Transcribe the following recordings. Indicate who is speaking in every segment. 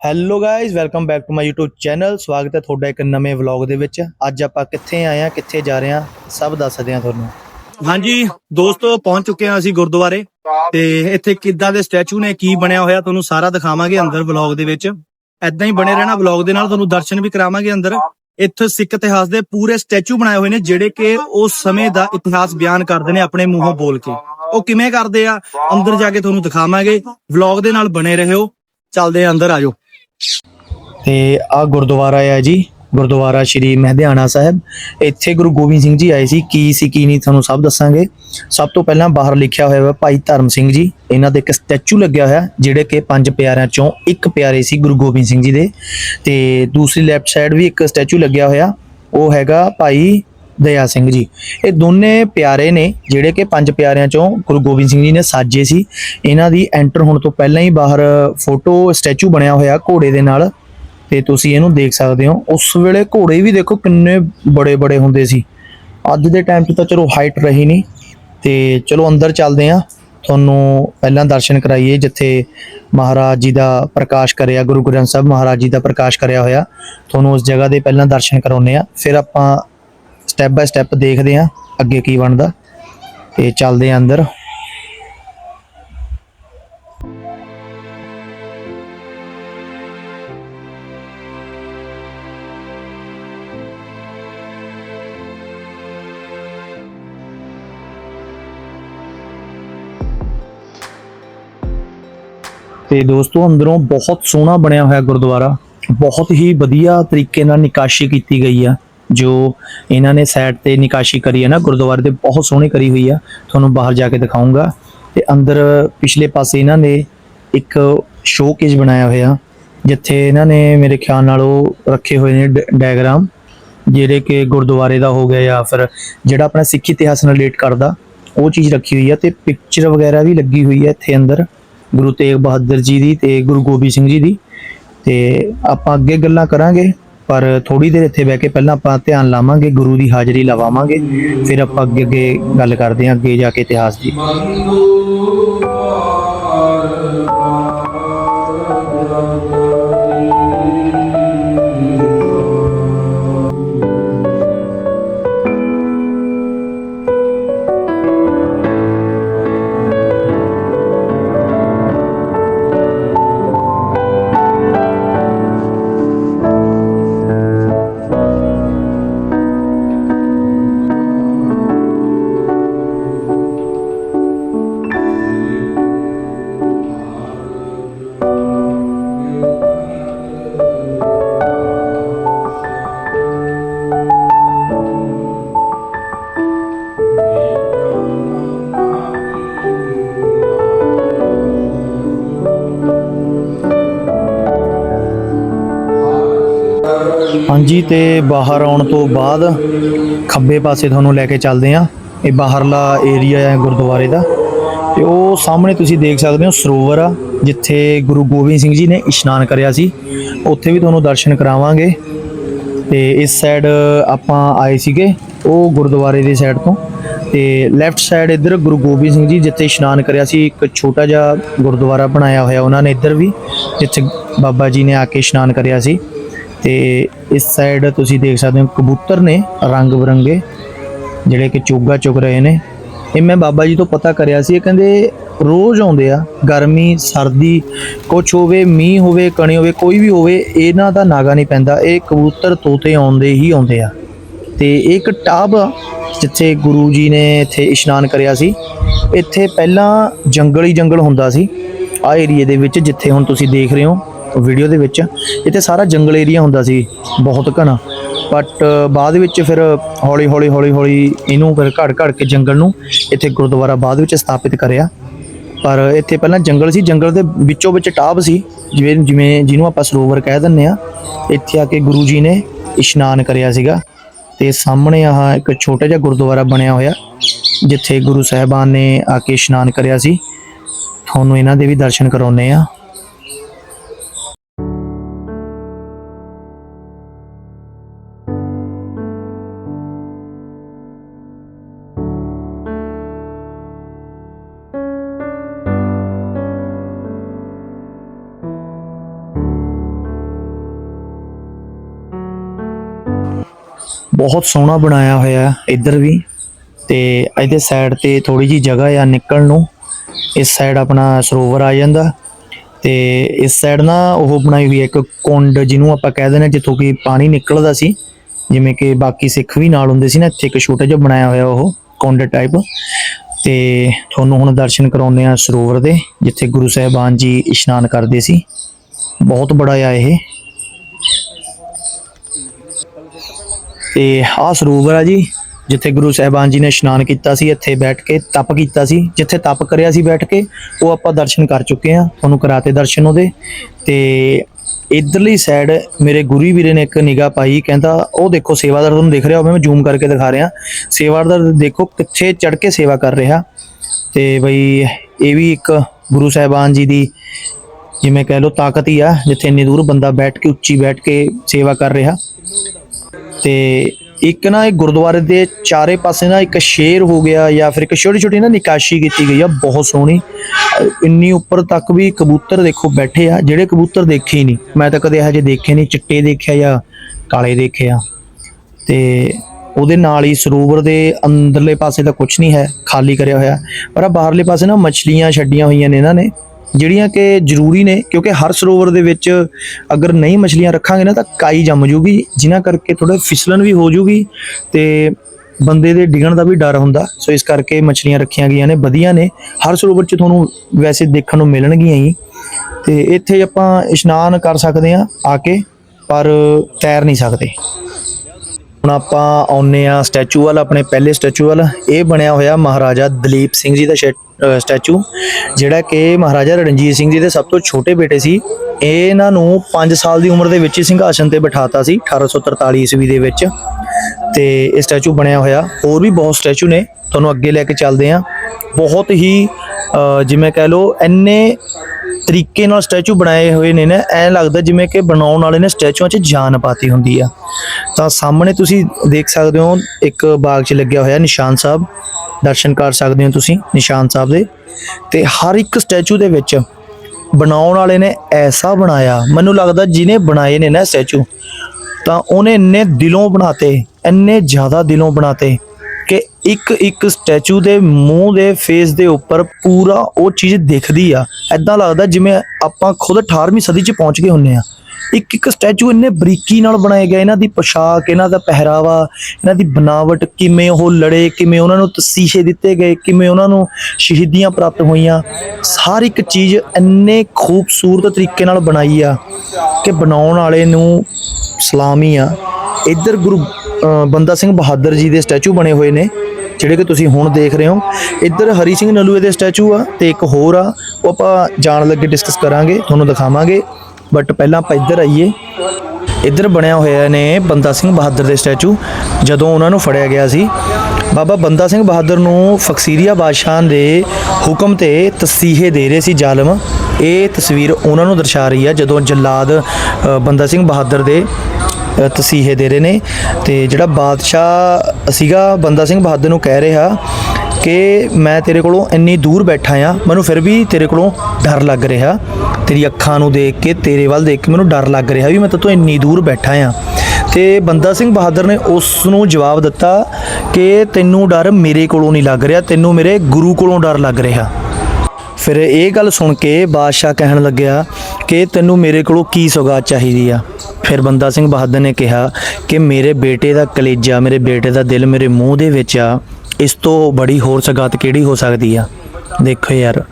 Speaker 1: Hello guys welcome back to my YouTube channel ਸਵਾਗਤ ਹੈ ਤੁਹਾਡਾ ਇੱਕ ਨਵੇਂ ਵਲੌਗ ਦੇ ਵਿੱਚ। ਅੱਜ ਆਪਾਂ ਕਿੱਥੇ ਆਏ ਆ ਕਿੱਥੇ ਜਾ ਰਹੇ ਆ ਸਭ ਦੱਸਦੇ ਆ ਤੁਹਾਨੂੰ। ਹਾਂਜੀ, ਦੋਸਤੋ, ਪਹੁੰਚ ਚੁੱਕੇ ਆ ਅਸੀਂ ਗੁਰਦੁਆਰੇ। ਤੇ ਇੱਥੇ ਕਿੱਦਾਂ ਦੇ ਸਟੈਚੂ ਨੇ, ਕੀ ਬਣਿਆ ਹੋਇਆ, ਤੁਹਾਨੂੰ ਸਾਰਾ ਦਿਖਾਵਾਂਗੇ ਅੰਦਰ ਵਲੌਗ ਦੇ ਵਿੱਚ। ਐਦਾਂ ਹੀ ਬਣੇ ਰਹਿਣਾ ਵਲੌਗ ਦੇ ਨਾਲ, ਤੁਹਾਨੂੰ ਦਰਸ਼ਨ ਵੀ ਕਰਾਵਾਂਗੇ ਅੰਦਰ। ਇੱਥੇ ਸਿੱਖ ਇਤਿਹਾਸ ਦੇ ਪੂਰੇ ਸਟੈਚੂ ਬਣਾਏ ਹੋਏ ਨੇ, ਜਿਹੜੇ ਕਿ ਉਸ ਸਮੇਂ ਦਾ ਇਤਿਹਾਸ ਬਿਆਨ ਕਰਦੇ ਨੇ ਆਪਣੇ ਮੂੰਹੋਂ ਬੋਲ ਕੇ। ਉਹ ਕਿਵੇਂ ਕਰਦੇ ਆ, ਅੰਦਰ ਜਾ ਕੇ ਤੁਹਾਨੂੰ ਦਿਖਾਵਾਂਗੇ। ਵਲੌਗ ਦੇ ਨਾਲ ਬਣੇ ਰਹਿਓ ਚੱਲਦੇ ਆ, ਅੰਦਰ ਆਜੋ ਤੇ ਆ ਗੁਰਦੁਆਰਾ ਹੈ ਜੀ, ਗੁਰਦੁਆਰਾ ਸ਼੍ਰੀ ਮਹਿਧਿਆਣਾ ਸਾਹਿਬ। ਇੱਥੇ ਗੁਰੂ ਗੋਬਿੰਦ ਸਿੰਘ ਜੀ ਆਏ ਸੀ, ਕੀ ਸੀ, ਕੀ ਨਹੀਂ ਤੁਹਾਨੂੰ ਸਭ ਦੱਸਾਂਗੇ। ਸਭ ਤੋਂ ਪਹਿਲਾਂ ਬਾਹਰ ਲਿਖਿਆ ਹੋਇਆ ਹੈ ਭਾਈ ਧਰਮ ਸਿੰਘ ਜੀ। ਇਹਨਾਂ ਦੇ ਇੱਕ ਸਟੈਚੂ ਲੱਗਿਆ ਹੋਇਆ, ਜਿਹੜੇ ਕਿ ਪੰਜ ਪਿਆਰਿਆਂ ਚੋਂ ਇੱਕ ਪਿਆਰੇ ਸੀ ਗੁਰੂ ਗੋਬਿੰਦ ਸਿੰਘ ਜੀ ਦੇ। ਤੇ ਦੂਸਰੀ ਲੈਫਟ ਸਾਈਡ ਵੀ ਇੱਕ ਸਟੈਚੂ ਲੱਗਿਆ ਹੋਇਆ। ਉਹ ਹੈਗਾ ਭਾਈ ਦਇਆ ਸਿੰਘ ਜੀ। ਇਹ ਦੋਨੇ ਪਿਆਰੇ ਨੇ, ਜਿਹੜੇ ਕਿ ਪੰਜ ਪਿਆਰਿਆਂ ਚੋਂ ਗੁਰੂ ਗੋਬਿੰਦ ਸਿੰਘ ਜੀ ਨੇ ਸਾਜੇ ਸੀ। ਇਹਨਾਂ ਦੀ ਐਂਟਰ ਹੋਣ ਤੋਂ ਪਹਿਲਾਂ ਹੀ ਬਾਹਰ ਫੋਟੋ ਸਟੈਚੂ ਬਣਿਆ ਹੋਇਆ ਘੋੜੇ ਦੇ ਨਾਲ। ਤੇ ਤੁਸੀਂ ਇਹਨੂੰ ਦੇਖ ਸਕਦੇ ਹੋ। ਉਸ ਵੇਲੇ ਘੋੜੇ ਵੀ ਦੇਖੋ ਕਿੰਨੇ ਬੜੇ ਬੜੇ ਹੁੰਦੇ ਸੀ। ਅੱਜ ਦੇ ਟਾਈਮ 'ਚ ਤਾਂ ਚਲੋ ਹਾਈਟ ਰਹੀ ਨਹੀਂ। ਤੇ ਚਲੋ ਅੰਦਰ ਚੱਲਦੇ ਆ ਤੁਹਾਨੂੰ ਪਹਿਲਾਂ ਦਰਸ਼ਨ ਕਰਾਈਏ, ਜਿੱਥੇ ਮਹਾਰਾਜ ਜੀ ਦਾ ਪ੍ਰਕਾਸ਼ ਕਰਿਆ, ਗੁਰੂ ਗ੍ਰੰਥ ਸਾਹਿਬ ਮਹਾਰਾਜ ਜੀ ਦਾ ਪ੍ਰਕਾਸ਼ ਕਰਿਆ ਹੋਇਆ। ਤੁਹਾਨੂੰ ਉਸ ਜਗ੍ਹਾ ਦੇ ਪਹਿਲਾਂ ਦਰਸ਼ਨ ਕਰਾਉਨੇ ਆ ਫਿਰ ਆਪਾਂ ਸਟੈਪ ਬਾਏ ਸਟੈਪ ਦੇਖਦੇ ਆ ਅੱਗੇ ਕੀ ਬਣਦਾ ਤੇ ਚੱਲਦੇ ਆ ਅੰਦਰ। ਤੇ ਦੋਸਤੋ, ਅੰਦਰੋਂ ਬਹੁਤ ਸੋਹਣਾ ਬਣਿਆ ਹੋਇਆ ਗੁਰਦੁਆਰਾ। ਬਹੁਤ ਹੀ ਵਧੀਆ ਤਰੀਕੇ ਨਾਲ ਨਿਕਾਸ਼ੀ ਕੀਤੀ ਗਈ ਆ। ਜੋ ਇਹਨਾਂ ਨੇ ਸਾਈਡ ਤੇ ਨਿਕਾਸ਼ੀ ਕਰੀ ਹੈ ਨਾ, ਗੁਰਦੁਆਰੇ ਦੇ ਬਹੁਤ ਸੋਹਣੀ ਕਰੀ ਹੋਈ ਆ। ਤੁਹਾਨੂੰ ਬਾਹਰ ਜਾ ਕੇ ਦਿਖਾਉਂਗਾ। ਤੇ ਅੰਦਰ ਪਿਛਲੇ ਪਾਸੇ ਇਹਨਾਂ ਨੇ ਇੱਕ ਸ਼ੋਕੇਜ ਬਣਾਇਆ ਹੋਇਆ, ਜਿੱਥੇ ਇਹਨਾਂ ਨੇ ਮੇਰੇ ਖਿਆਲ ਨਾਲ ਉਹ ਰੱਖੇ ਹੋਏ ਨੇ ਡ- ਡਾਇਗਰਾਮ ਜਿਹੜੇ ਕਿ ਗੁਰਦੁਆਰੇ ਦਾ ਹੋ ਗਿਆ ਜਾਂ ਫਿਰ ਜਿਹੜਾ ਆਪਣਾ ਸਿੱਖ ਇਤਿਹਾਸ ਨਾਲ ਰਿਲੇਟ ਕਰਦਾ, ਉਹ ਚੀਜ਼ ਰੱਖੀ ਹੋਈ ਆ ਤੇ ਪਿਕਚਰ ਵਗੈਰਾ ਵੀ ਲੱਗੀ ਹੋਈ ਹੈ ਇੱਥੇ ਅੰਦਰ, ਗੁਰੂ ਤੇਗ ਬਹਾਦਰ ਜੀ ਦੀ ਤੇ ਗੁਰੂ ਗੋਬਿੰਦ ਸਿੰਘ ਜੀ ਦੀ। ਤੇ ਆਪਾਂ ਅੱਗੇ ਗੱਲਾਂ ਕਰਾਂਗੇ। ਪਰ ਥੋੜੀ ਦੇਰ ਇੱਥੇ ਬਹਿ ਕੇ ਪਹਿਲਾਂ ਆਪਾਂ ਧਿਆਨ ਲਾਵਾਂਗੇ ਗੁਰੂ ਦੀ ਹਾਜ਼ਰੀ ਲਵਾਵਾਂਗੇ ਫਿਰ ਆਪਾਂ ਅੱਗੇ ਅੱਗੇ ਗੱਲ ਕਰਦੇ ਹਾਂ ਅੱਗੇ ਜਾ ਕੇ ਇਤਿਹਾਸ ਦੀ ਹਾਂਜੀ, ਤੇ ਬਾਹਰ ਆਉਣ ਤੋਂ ਬਾਅਦ ਖੱਬੇ ਪਾਸੇ ਤੁਹਾਨੂੰ ਲੈ ਕੇ ਚੱਲਦੇ ਆ ਇਹ ਬਾਹਰਲਾ ਏਰੀਆ ਹੈ ਗੁਰਦੁਆਰੇ ਦਾ। ਤੇ ਉਹ ਸਾਹਮਣੇ ਤੁਸੀਂ ਦੇਖ ਸਕਦੇ ਹੋ ਸਰੋਵਰ ਆ, ਜਿੱਥੇ ਗੁਰੂ ਗੋਬਿੰਦ ਸਿੰਘ ਜੀ ਨੇ ਇਸ਼ਨਾਨ ਕਰਿਆ ਸੀ। ਉੱਥੇ ਵੀ ਤੁਹਾਨੂੰ ਦਰਸ਼ਨ ਕਰਾਵਾਂਗੇ। ਤੇ ਇਸ ਸਾਈਡ ਆਪਾਂ ਆਏ ਸੀਗੇ, ਉਹ ਗੁਰਦੁਆਰੇ ਦੀ ਸਾਈਡ ਤੋਂ। ਤੇ ਲੈਫਟ ਸਾਈਡ ਇੱਧਰ ਗੁਰੂ ਗੋਬਿੰਦ ਸਿੰਘ ਜੀ ਜਿੱਥੇ ਇਸ਼ਨਾਨ ਕਰਿਆ ਸੀ, ਇੱਕ ਛੋਟਾ ਜਿਹਾ ਗੁਰਦੁਆਰਾ ਬਣਾਇਆ ਹੋਇਆ ਉਹਨਾਂ ਨੇ ਇੱਧਰ ਵੀ, ਜਿੱਥੇ ਬਾਬਾ ਜੀ ਨੇ ਆ ਕੇ ਇਸ਼ਨਾਨ ਕਰਿਆ ਸੀ। ਤੇ ਇਸ ਸਾਈਡ ਤੁਸੀਂ ਦੇਖ ਸਕਦੇ ਹੋ ਕਬੂਤਰ ਨੇ ਰੰਗ ਬਰੰਗੇ ਜਿਹੜੇ ਕਿ ਚੋਗਾ ਚੁਗ ਰਹੇ ਨੇ। ਇਹ ਮੈਂ ਬਾਬਾ ਜੀ ਤੋਂ ਪਤਾ ਕਰਿਆ ਸੀ ਇਹ ਕਹਿੰਦੇ ਰੋਜ਼ ਆਉਂਦੇ ਆ ਗਰਮੀ ਸਰਦੀ ਕੁਛ ਹੋਵੇ ਮੀਂਹ ਹੋਵੇ ਕਣੀ ਹੋਵੇ ਕੋਈ ਵੀ ਹੋਵੇ ਇਹਨਾਂ ਦਾ ਨਾਗਾ ਨਹੀਂ ਪੈਂਦਾ ਇਹ ਕਬੂਤਰ ਤੋਤੇ ਆਉਂਦੇ ਹੀ ਆਉਂਦੇ ਆ। ਤੇ ਇਹ ਇੱਕ ਟਾਬ ਆ, ਜਿੱਥੇ ਗੁਰੂ ਜੀ ਨੇ ਇੱਥੇ ਇਸ਼ਨਾਨ ਕਰਿਆ ਸੀ। ਇੱਥੇ ਪਹਿਲਾਂ ਜੰਗਲ ਹੀ ਜੰਗਲ ਹੁੰਦਾ ਸੀ ਆ ਏਰੀਏ ਦੇ ਵਿੱਚ ਜਿੱਥੇ ਹੁਣ ਤੁਸੀਂ ਦੇਖ ਰਹੇ ਹੋ। ਵੀਡੀਓ ਦੇ ਵਿੱਚ, ਇੱਥੇ ਸਾਰਾ ਜੰਗਲ ਏਰੀਆ ਹੁੰਦਾ ਸੀ, ਬਹੁਤ ਘਣਾ। ਬਟ ਬਾਅਦ ਵਿੱਚ ਫਿਰ ਹੌਲੀ ਹੌਲੀ ਹੌਲੀ ਹੌਲੀ ਇਹਨੂੰ ਫਿਰ ਘੜ ਘੜ ਕੇ ਜੰਗਲ ਨੂੰ ਇੱਥੇ ਗੁਰਦੁਆਰਾ ਬਾਅਦ ਵਿੱਚ ਸਥਾਪਿਤ ਕਰਿਆ। ਪਰ ਇੱਥੇ ਪਹਿਲਾਂ ਜੰਗਲ ਸੀ, ਜੰਗਲ ਦੇ ਵਿੱਚੋਂ ਵਿੱਚ ਟਾਬ ਸੀ, ਜਿਵੇਂ ਜਿਵੇਂ ਜਿਹਨੂੰ ਆਪਾਂ ਸਰੋਵਰ ਕਹਿ ਦਿੰਨੇ ਆ ਇੱਥੇ ਆ ਕੇ ਗੁਰੂ ਜੀ ਨੇ ਇਸ਼ਨਾਨ ਕਰਿਆ ਸੀਗਾ ਤੇ ਸਾਹਮਣੇ ਆਹ ਇੱਕ ਛੋਟਾ ਜਿਹਾ ਗੁਰਦੁਆਰਾ ਬਣਿਆ ਹੋਇਆ, ਜਿੱਥੇ ਗੁਰੂ ਸਾਹਿਬਾਨ ਨੇ ਆ ਕੇ ਇਸ਼ਨਾਨ ਕਰਿਆ ਸੀ। ਤੁਹਾਨੂੰ ਇਹਨਾਂ ਦੇ ਵੀ ਦਰਸ਼ਨ ਕਰਾਉਨੇ ਆ ਬਹੁਤ ਸੋਹਣਾ ਬਣਾਇਆ ਹੋਇਆ ਇੱਧਰ ਵੀ। ਤੇ ਇਹਦੇ ਸਾਈਡ ਤੇ ਥੋੜੀ ਜੀ ਜਗ੍ਹਾ ਆ ਨਿਕਲਣ ਨੂੰ। ਇਸ ਸਾਈਡ ਆਪਣਾ ਸਰੋਵਰ ਆ ਜਾਂਦਾ। ਤੇ ਇਸ ਸਾਈਡ ਨਾ ਉਹ ਬਣਾਈ ਹੋਈ ਹੈ ਇੱਕ ਕੁੰਡ ਜਿਹਨੂੰ ਆਪਾਂ ਕਹਿ ਦਿੰਦੇ ਹਾਂ ਜਿੱਥੋਂ ਕਿ ਪਾਣੀ ਨਿਕਲਦਾ ਸੀ। ਜਿਵੇਂ ਕਿ ਬਾਕੀ ਸਿੱਖ ਵੀ ਨਾਲ ਹੁੰਦੇ ਸੀ ਨਾ, ਇੱਥੇ ਇੱਕ ਛੋਟਾ ਜਿਹਾ ਬਣਾਇਆ ਹੋਇਆ ਉਹ ਕੁੰਡ ਟਾਈਪ ਤੇ ਤੁਹਾਨੂੰ ਹੁਣ ਦਰਸ਼ਨ ਕਰਾਉਂਦੇ ਆ ਸਰੋਵਰ ਦੇ, ਜਿੱਥੇ ਗੁਰੂ ਸਾਹਿਬਾਨ ਜੀ ਇਸ਼ਨਾਨ ਕਰਦੇ ਸੀ। ਬਹੁਤ ਬੜਾ ਆ ਇਹ। ਤੇ ਆਹ ਸਰੋਵਰ ਆ ਜੀ, ਜਿੱਥੇ ਗੁਰੂ ਸਾਹਿਬਾਨ ਜੀ ਨੇ ਇਸ਼ਨਾਨ ਕੀਤਾ ਸੀ, ਇੱਥੇ ਬੈਠ ਕੇ ਤਪ ਕੀਤਾ ਸੀ, ਜਿੱਥੇ ਤਪ ਕਰਿਆ ਸੀ ਬੈਠ ਕੇ, ਉਹ ਆਪਾਂ ਦਰਸ਼ਨ ਕਰ ਚੁੱਕੇ ਆ ਤੁਹਾਨੂੰ ਕਰਾਤੇ ਦਰਸ਼ਨ ਉਹਦੇ। ਤੇ ਇਧਰਲੀ ਸਾਈਡ ਮੇਰੇ ਗੁਰੂ ਵੀਰੇ ਨੇ ਇੱਕ ਨਿਗਾਹ ਪਾਈ, ਕਹਿੰਦਾ, ਉਹ ਦੇਖੋ ਸੇਵਾਦਾਰ ਤੁਹਾਨੂੰ ਦਿਖ ਰਿਹਾ ਹੋਵੇ, ਮੈਂ ਜ਼ੂਮ ਕਰਕੇ ਦਿਖਾ ਰਿਹਾ। ਸੇਵਾਦਾਰ ਦੇਖੋ ਕਿੱਥੇ ਚੜ ਕੇ ਸੇਵਾ ਕਰ ਰਿਹਾ। ਤੇ ਬਈ ਇਹ ਵੀ ਇੱਕ ਗੁਰੂ ਸਾਹਿਬਾਨ ਜੀ ਦੀ ਜਿਵੇਂ ਕਹਿ ਲਓ ਤਾਕਤ ਹੀ ਆ, ਜਿੱਥੇ ਇੰਨੀ ਦੂਰ ਬੰਦਾ ਬੈਠ ਕੇ, ਉੱਚੀ ਬੈਠ ਕੇ ਸੇਵਾ ਕਰ ਰਿਹਾ। ਤੇ ਇੱਕ ਨਾ ਇਹ ਗੁਰਦੁਆਰੇ ਦੇ ਚਾਰੇ ਪਾਸੇ ਨਾ ਇੱਕ ਸ਼ੇਰ ਹੋ ਗਿਆ ਜਾਂ ਫਿਰ ਇੱਕ ਛੋਟੀ ਛੋਟੀ ਨਾ ਨਿਕਾਸ਼ੀ ਕੀਤੀ ਗਈ ਆ, ਬਹੁਤ ਸੋਹਣੀ। ਇੰਨੀ ਉੱਪਰ ਤੱਕ ਵੀ ਕਬੂਤਰ ਦੇਖੋ ਬੈਠੇ ਆ, ਜਿਹੜੇ ਕਬੂਤਰ ਦੇਖੇ ਹੀ ਨਹੀਂ। ਮੈਂ ਤਾਂ ਕਦੇ ਇਹੋ ਜਿਹੇ ਦੇਖੇ ਨਹੀਂ, ਚਿੱਟੇ ਦੇਖਿਆ ਜਾਂ ਕਾਲੇ ਦੇਖੇ ਆ। ਤੇ ਉਹਦੇ ਨਾਲ ਹੀ ਸਰੋਵਰ ਦੇ ਅੰਦਰਲੇ ਪਾਸੇ ਤਾਂ ਕੁਝ ਨਹੀਂ ਹੈ, ਖਾਲੀ ਕਰਿਆ ਹੋਇਆ। ਪਰ ਆ ਬਾਹਰਲੇ ਪਾਸੇ ਨਾ ਮੱਛਲੀਆਂ ਛੱਡੀਆਂ ਹੋਈਆਂ ਨੇ ਇਹਨਾਂ ਨੇ। ਜਿਹੜੀਆਂ ਕਿ ਜ਼ਰੂਰੀ ਨੇ, ਕਿਉਂਕਿ ਹਰ ਸਰੋਵਰ ਦੇ ਵਿੱਚ ਅਗਰ ਨਹੀਂ ਮਛਲੀਆਂ ਰੱਖਾਂਗੇ ਨਾ ਤਾਂ ਕਾਈ ਜੰਮ ਜੂਗੀ, ਜਿਨ੍ਹਾਂ ਕਰਕੇ ਥੋੜਾ ਫਿਸਲਣ ਵੀ ਹੋ ਜੂਗੀ ਤੇ ਬੰਦੇ ਦੇ ਡਿੱਗਣ ਦਾ ਵੀ ਡਰ ਹੁੰਦਾ। ਸੋ ਇਸ ਕਰਕੇ ਮਛਲੀਆਂ ਰੱਖੀਆਂ ਗਈਆਂ ਨੇ, ਵਧੀਆ ਨੇ। ਹਰ ਸਰੋਵਰ 'ਚ ਤੁਹਾਨੂੰ ਵੈਸੇ ਦੇਖਣ ਨੂੰ ਮਿਲਣਗੀਆਂ ਹੀ। ਤੇ ਇੱਥੇ ਆਪਾਂ ਇਸ਼ਨਾਨ ਕਰ ਸਕਦੇ ਆ ਆ ਕੇ, ਪਰ ਤੈਰ ਨਹੀਂ ਸਕਦੇ। ਹੁਣ ਆਪਾਂ ਆਉਨੇ ਆ ਸਟੈਚੂ ਵਾਲ, ਆਪਣੇ ਪਹਿਲੇ ਸਟੈਚੂ ਵਾਲ। ਇਹ ਬਣਿਆ ਹੋਇਆ ਮਹਾਰਾਜਾ ਦਲੀਪ ਸਿੰਘ ਜੀ ਦਾ ਸਟੈਚੂ, ਜਿਹੜਾ ਕਿ ਮਹਾਰਾਜਾ ਰਣਜੀਤ ਸਿੰਘ ਜੀ ਦੇ ਸਭ ਤੋਂ ਛੋਟੇ ਬੇਟੇ ਸੀ। ਇਹਨਾਂ ਨੂੰ 5 ਸਾਲ ਦੀ ਉਮਰ ਦੇ ਵਿੱਚ ਹੀ ਸਿੰਘਾਸਨ ਤੇ ਬਿਠਾਤਾ ਸੀ 1843 ਈਸਵੀ ਦੇ ਵਿੱਚ। ਤੇ ਇਹ ਸਟੈਚੂ ਬਣਿਆ ਹੋਇਆ। ਹੋਰ ਵੀ ਬਹੁਤ ਸਟੈਚੂ ਨੇ, ਤੁਹਾਨੂੰ ਅੱਗੇ ਲੈ ਕੇ ਚੱਲਦੇ ਆ ਬਹੁਤ ਹੀ, ਅਹ ਜਿਵੇਂ ਕਹਿ ਲਓ, ਇੰਨੇ ਤਰੀਕੇ ਨਾਲ ਸਟੈਚੂ ਬਣਾਏ ਹੋਏ ਨੇ ਨਾ, ਐ ਲੱਗਦਾ ਜਿਵੇਂ ਕਿ ਬਣਾਉਣ ਵਾਲੇ ਨੇ ਸਟੈਚੂਆਂ 'ਚ ਜਾਨ ਪਾਤੀ ਹੁੰਦੀ ਆ। ਤਾਂ ਸਾਹਮਣੇ ਤੁਸੀਂ ਦੇਖ ਸਕਦੇ ਹੋ, ਇੱਕ ਬਾਗ 'ਚ ਲੱਗਿਆ ਹੋਇਆ ਨਿਸ਼ਾਨ ਸਾਹਿਬ। ਦਰਸ਼ਨ ਕਰ ਸਕਦੇ ਹੋ ਤੁਸੀਂ ਨਿਸ਼ਾਨ ਸਾਹਿਬ ਦੇ। ਤੇ ਹਰ ਇੱਕ ਸਟੈਚੂ ਦੇ ਵਿੱਚ ਬਣਾਉਣ ਵਾਲੇ ਨੇ ਐਸਾ ਬਣਾਇਆ। ਮੈਨੂੰ ਲੱਗਦਾ ਜਿਹਨੇ ਬਣਾਏ ਨੇ ਨਾ ਸਟੈਚੂ, ਤਾਂ ਉਹਨੇ ਇੰਨੇ ਦਿਲੋਂ ਬਣਾਤੇ, ਇੰਨੇ ਜ਼ਿਆਦਾ ਦਿਲੋਂ ਬਣਾਤੇ ਕਿ ਇੱਕ ਇੱਕ ਸਟੈਚੂ ਦੇ ਮੂੰਹ ਦੇ ਫੇਸ ਦੇ ਉੱਪਰ ਪੂਰਾ ਉਹ ਚੀਜ਼ ਦਿਖਦੀ ਆ। ਐਦਾਂ ਲੱਗਦਾ ਜਿਵੇਂ ਆਪਾਂ ਖੁਦ 18ਵੀਂ ਸਦੀ 'ਚ ਪਹੁੰਚ ਗਏ ਹੁੰਨੇ ਆ। ਇੱਕ ਇੱਕ ਸਟੈਚੂ ਇੰਨੇ ਬਰੀਕੀ ਨਾਲ ਬਣਾਏ ਗਏ, ਇਹਨਾਂ ਦੀ ਪੋਸ਼ਾਕ, ਇਹਨਾਂ ਦਾ ਪਹਿਰਾਵਾ, ਇਹਨਾਂ ਦੀ ਬਨਾਵਟ, ਕਿਵੇਂ ਉਹ ਲੜੇ, ਕਿਵੇਂ ਉਹਨਾਂ ਨੂੰ ਤਸੀਹੇ ਦਿੱਤੇ ਗਏ, ਕਿਵੇਂ ਉਹਨਾਂ ਨੂੰ ਸ਼ਹੀਦੀਆਂ ਪ੍ਰਾਪਤ ਹੋਈਆਂ, ਹਰ ਇੱਕ ਚੀਜ਼ ਇੰਨੇ ਖੂਬਸੂਰਤ ਤਰੀਕੇ ਨਾਲ ਬਣਾਈ ਆ ਕਿ ਬਣਾਉਣ ਵਾਲੇ ਨੂੰ ਸਲਾਮੀ ਆ। ਇੱਧਰ ਗੁਰੂ ਬੰਦਾ ਸਿੰਘ ਬਹਾਦਰ ਜੀ ਦੇ ਸਟੈਚੂ ਬਣੇ ਹੋਏ ਨੇ, ਜਿਹੜੇ ਕਿ ਤੁਸੀਂ ਹੁਣ ਦੇਖ ਰਹੇ ਹੋ। ਇੱਧਰ ਹਰੀ ਸਿੰਘ ਨਲੂਏ ਦੇ ਸਟੈਚੂ ਆ ਤੇ ਇੱਕ ਹੋਰ ਆ, ਉਹ ਆਪਾਂ ਜਾਣ ਲੱਗੇ ਡਿਸਕਸ ਕਰਾਂਗੇ, ਤੁਹਾਨੂੰ ਦਿਖਾਵਾਂਗੇ। ਬਟ ਪਹਿਲਾਂ ਆਪਾਂ ਇੱਧਰ ਆਈਏ। ਇੱਧਰ ਬਣਿਆ ਹੋਇਆ ਨੇ ਬੰਦਾ ਸਿੰਘ ਬਹਾਦਰ ਦੇ ਸਟੈਚੂ, ਜਦੋਂ ਉਹਨਾਂ ਨੂੰ ਫੜਿਆ ਗਿਆ ਸੀ। ਬਾਬਾ ਬੰਦਾ ਸਿੰਘ ਬਹਾਦਰ ਨੂੰ ਫਕਸੀਰੀਆ ਬਾਦਸ਼ਾਹ ਦੇ ਹੁਕਮ ਤੇ ਤਸੀਹੇ ਦੇ ਰਹੇ ਸੀ ਜ਼ਾਲਮ। ਇਹ ਤਸਵੀਰ ਉਹਨਾਂ ਨੂੰ ਦਰਸਾ ਰਹੀ ਹੈ ਜਦੋਂ ਜਲਾਦ ਬੰਦਾ ਸਿੰਘ ਬਹਾਦਰ ਦੇ ਤਸੀਹੇ ਦੇ ਰਹੇ ਨੇ। ਤੇ ਜਿਹੜਾ ਬਾਦਸ਼ਾਹ ਸੀਗਾ, ਬੰਦਾ ਸਿੰਘ ਬਹਾਦਰ ਨੂੰ ਕਹਿ ਰਿਹਾ ਕਿ ਮੈਂ ਤੇਰੇ ਕੋਲੋਂ ਇੰਨੀ ਦੂਰ ਬੈਠਾ ਆ ਮੈਨੂੰ ਫਿਰ ਵੀ ਤੇਰੇ ਕੋਲੋਂ ਡਰ ਲੱਗ ਰਿਹਾ। ਤੇਰੀ ਅੱਖਾਂ ਨੂੰ ਦੇਖ ਕੇ, ਤੇਰੇ ਵੱਲ ਦੇਖ ਕੇ ਮੈਨੂੰ ਡਰ ਲੱਗ ਰਿਹਾ ਵੀ ਮੈਂ ਤੇਤੋਂ ਇੰਨੀ ਦੂਰ ਬੈਠਾ ਆ ਤੇ ਬੰਦਾ ਸਿੰਘ ਬਹਾਦਰ ਨੇ ਉਸ ਨੂੰ ਜਵਾਬ ਦਿੱਤਾ ਕਿ ਤੈਨੂੰ ਡਰ ਮੇਰੇ ਕੋਲੋਂ ਨਹੀਂ ਲੱਗ ਰਿਹਾ, ਤੈਨੂੰ ਮੇਰੇ ਗੁਰੂ ਕੋਲੋਂ ਡਰ ਲੱਗ ਰਿਹਾ। ਫਿਰ ਇਹ ਗੱਲ ਸੁਣ ਕੇ ਬਾਦਸ਼ਾਹ ਕਹਿਣ ਲੱਗਿਆ ਕਿ ਤੈਨੂੰ ਮੇਰੇ ਕੋਲੋਂ ਕੀ ਸੌਗਾਤ ਚਾਹੀਦੀ ਆ? ਫਿਰ ਬੰਦਾ ਸਿੰਘ ਬਹਾਦਰ ਨੇ ਕਿਹਾ ਕਿ ਮੇਰੇ ਬੇਟੇ ਦਾ ਕਲੇਜਾ, ਮੇਰੇ ਬੇਟੇ ਦਾ ਦਿਲ ਮੇਰੇ ਮੂੰਹ ਦੇ ਵਿੱਚ ਆ। ਇਸ ਤੋਂ ਬੜੀ ਹੋਰ ਸਗਾਤ ਕਿਹੜੀ ਹੋ ਸਕਦੀ ਆ? ਦੇਖੋ ਯਾਰ,